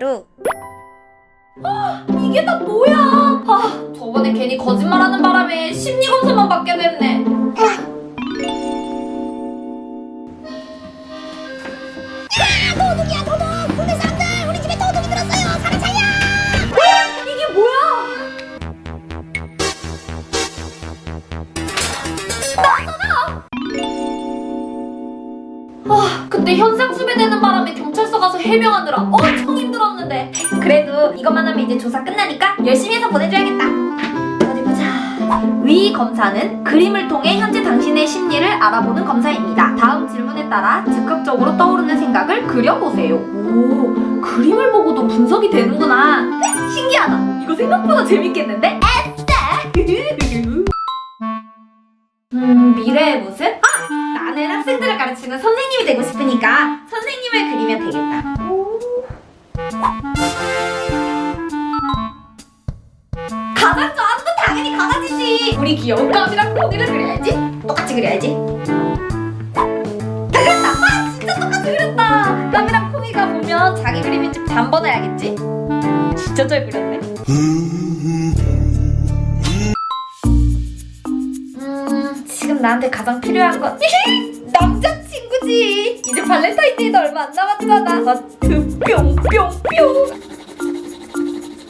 하루 이게 다 뭐야? 아, 저번에 괜히 거짓말하는 바람에 심리 검사만 받게 됐네. 아, 그때 현상 수배되는 바람에 경찰서 가서 해명하느라 엄청 힘들었는데. 그래도 이것만 하면 이제 조사 끝나니까 열심히 해서 보내줘야겠다. 어디 보자. 위 검사는 그림을 통해 현재 당신의 심리를 알아보는 검사입니다. 다음 질문에 따라 즉각적으로 떠오르는 생각을 그려보세요. 오, 그림을 보고도 분석이 되는구나. 신기하다. 이거 생각보다 재밌겠는데? 음, 미래의 모습? 아! 나는 학생들을 가르치는 선생님이 되고 싶으니까 선생님을 그리면 되겠다. 오. 가장 좋아하는 건 당연히 강아지지. 우리 귀여운 까미랑 고기를 그려야지. 똑같이 그려야지. 아, 자기 그림인지 단번해야겠지. 진짜 잘 그렸네. 음, 지금 나한테 가장 필요한 건 남자친구지. 이제 발렌타인데이도 얼마 안 남았잖아. 하트 뿅뿅뿅.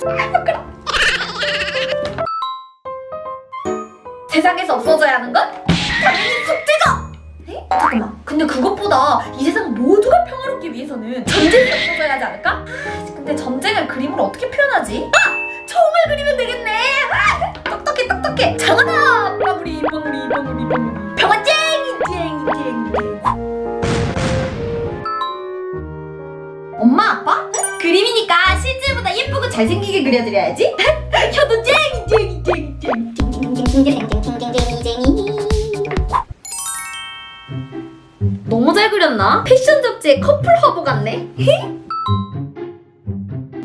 아, 부끄러. 세상에서 없어져야 하는 건 당연히 숙제죠. 에? 잠깐만. 근데 그것보다 이 세상 모두가 평화롭기 위해서는 전쟁이 없어져야 하지 않을까? 아, 근데 전쟁을 그림으로 어떻게 표현하지? 아, 총을 그리면 되겠네. 아, 똑똑해 똑똑해. 장하다. 마무리 마무리 마무리 마무리. 평화 쟁이 쟁이 쟁이 쟁이. 엄마 아빠? 응? 그림이니까 실제보다 예쁘고 잘생기게 그려드려야지. 효도 쟁이 쟁이 쟁이 쟁이. 너무 잘 그렸나? 패션 잡지의 커플 화보 같네.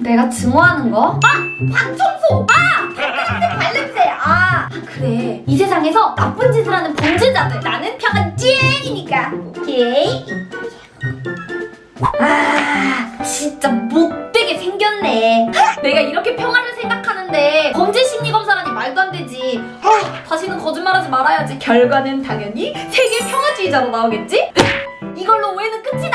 내가 증오하는 거? 아! 방청소! 아! 발냄새! 아! 아, 그래. 이 세상에서 나쁜 짓을 하는 범죄자들. 나는 평안 쨍이니까. 오케이. 아, 진짜 못되게 생겼네. 내가 이렇게 평화를 생각하는데 범죄 심리 검사라니 말도 안 되지. 아, 다시는 거짓말하지 말아야지. 결과는 당연히 세계 평화주의자로 나오겠지? 이걸로 오해는 끝이다.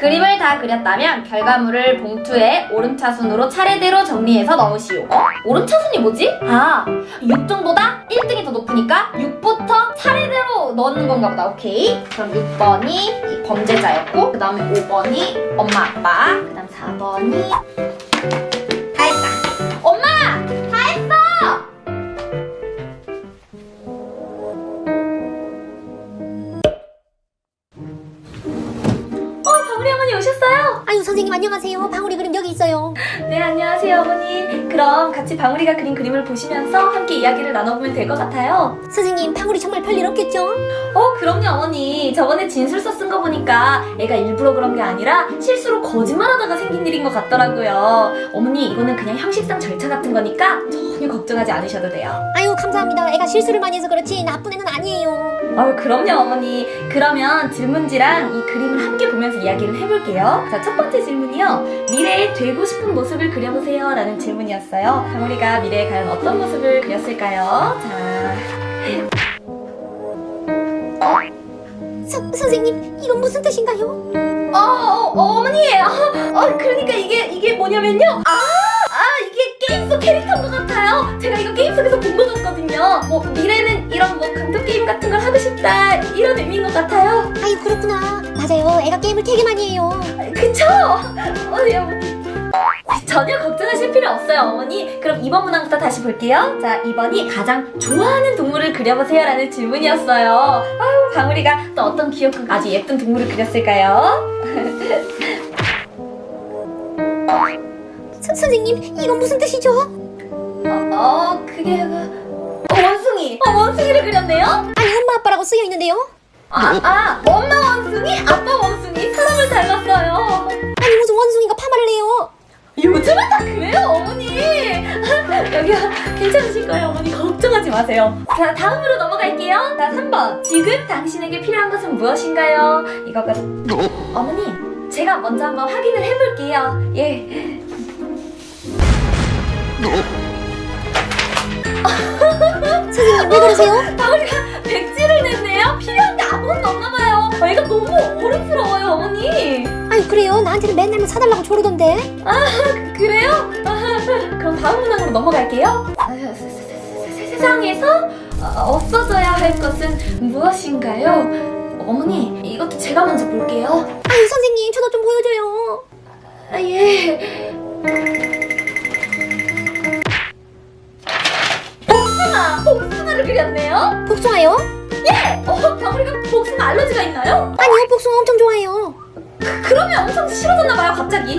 예! 그림을 다 그렸다면 결과물을 봉투에 오름차순으로 차례대로 정리해서 넣으시오. 어? 오름차순이 뭐지? 아, 6등보다 1등이 더 높으니까 6부터 차례대로 넣는 건가 보다. 오케이. 그럼 6번이 이 범죄자였고, 그 다음에 5번이 엄마, 아빠, 그 다음 4번이 오셨어요? 아유 선생님 안녕하세요 방울이 그림 여기 있어요 네, 안녕하세요, 어머니. 그럼 같이 방울이가 그린 그림을 보시면서 함께 이야기를 나눠보면 될 것 같아요. 선생님 방울이 정말 별일 없겠죠? 어, 그럼요, 어머니. 저번에 진술서 쓴 거 보니까 애가 일부러 그런 게 아니라 실수로 거짓말하다가 생긴 일인 것 같더라고요. 어머니, 이거는 그냥 형식상 절차 같은 거니까 전혀 걱정하지 않으셔도 돼요. 아유 감사합니다 애가 실수를 많이 해서 그렇지 나쁜 애는 아니에요 아유, 그럼요, 어머니. 그러면 질문지랑 이 그림을 함께 보면서 이야기를 해볼게요. 자, 첫 번째 질문이요. 미래에 되고 싶은 모습을 그려보세요. 라는 질문이었어요. 방울이가 미래에 과연 어떤 모습을 그렸을까요? 자. 서, 선생님 이건 무슨 뜻인가요? 어, 어, 어머니. 아, 어, 그러니까 이게, 이게 뭐냐면요. 아, 아, 이게 게임 속 캐릭터인 것 같아요. 제가 이거 게임 속에서 본 뭐, 미래는 이런 뭐 게임 같은 걸 하고 싶다. 이런 의미인 것 같아요. 아유 그렇구나 맞아요 애가 게임을 되게 많이 해요 그쵸? 어머니, 어머니. 전혀 걱정하실 필요 없어요, 어머니. 그럼 2번 문항부터 다시 볼게요. 자, 2번이 가장 좋아하는 동물을 그려보세요. 라는 질문이었어요. 아유, 방울이가 또 어떤 귀엽고 아주 예쁜 동물을 그렸을까요? 서, 선생님 이건 무슨 뜻이죠? 어, 어 그게 그... 어, 원숭이! 어, 원숭이를 그렸네요? 엄마 아빠라고 쓰여 있는데요 아, 아, 엄마 원숭이, 아빠 원숭이, 사람을 닮았어요. 아니 무슨 원숭이가 파마를 해요 요즘은 다 그래요, 어머니. 여기요, 괜찮으실 거예요, 어머니. 걱정하지 정하세요. 자, 다음으로 넘어갈게요. 자, 3번. 지금 당신에게 필요한 것은 무엇인가요? 이거거든. 어머니, 제가 먼저 한번 확인을 해볼게요. 예. 선생님 왜 그러세요? 방울이가 어, 애가 너무 어른스러워요, 어머니. 아유 그래요 나한테는 맨날 사달라고 조르던데 그래요? 그럼 다음 문항으로 넘어갈게요. 아, 세- 세- 세- 세- 세상에서 어, 없어져야 할 것은 무엇인가요? 어머니, 이것도 제가 먼저 볼게요. 아유 선생님 저도 좀 보여줘요 아, 예. 복숭아 알러지가 있나요? 아니요 복숭아 엄청 좋아해요 그, 그러면 엄청 싫어졌나봐요, 갑자기.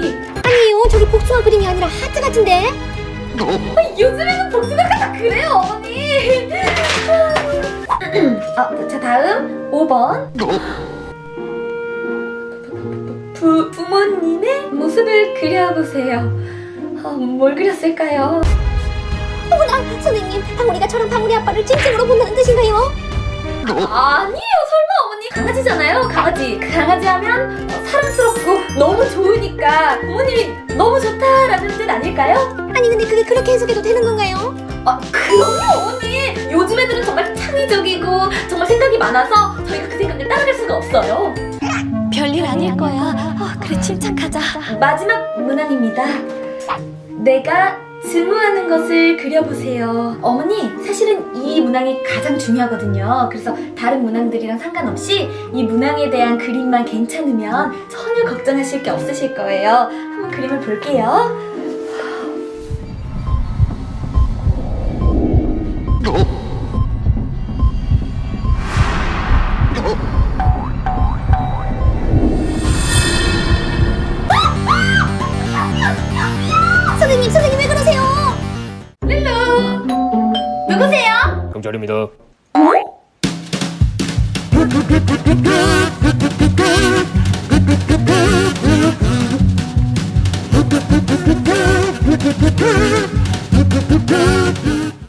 아니에요 저기 복숭아 그림이 아니라 하트 같은데 아, 요즘에는 복숭아가 다 그래요, 어머니. 어, 자, 다음 5번. 부, 부모님의 모습을 그려보세요. 어, 뭘 그렸을까요? 어머나 선생님 방울이가 저랑 방울이 아빠를 진심으로 본다는 뜻인가요? 어머니 강아지잖아요, 강아지. 그 강아지 하면 어, 사랑스럽고 너무 좋으니까 부모님이 너무 좋다라는 뜻 아닐까요? 아니 근데 그게 그렇게 해석해도 되는 건가요? 아, 그럼요, 어머니. 요즘 애들은 정말 창의적이고 정말 생각이 많아서 저희가 그 생각을 따라갈 수가 없어요. 별일 아닐 거야 아, 그래 침착하자 마지막 문항입니다. 내가 증오하는 것을 그려보세요. 어머니, 사실은 이 문항이 가장 중요하거든요. 그래서 다른 문항들이랑 상관없이 이 문항에 대한 그림만 괜찮으면 전혀 걱정하실 게 없으실 거예요. 한번 그림을 볼게요. 됩니다.